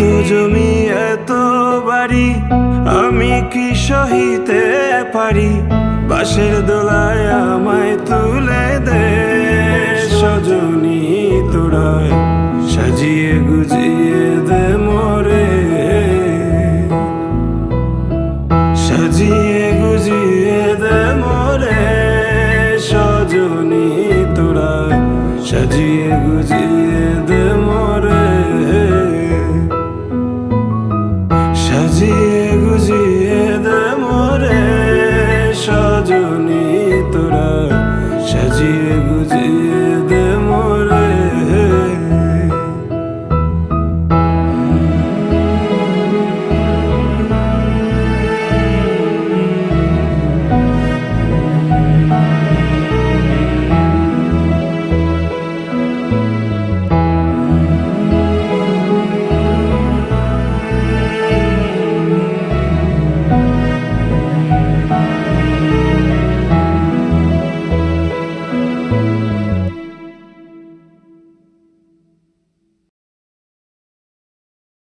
এত জমি, এত বাড়ি, আমি কি সহিতে পারি? বাসের দোলায় আমায় তুলে দে, সজনী তোরা সাজিয়ে গুজিয়ে দে মোরে। সাজিয়ে গুজিয়ে দে মোরে, সজনী তোরা সাজিয়ে গুজিয়ে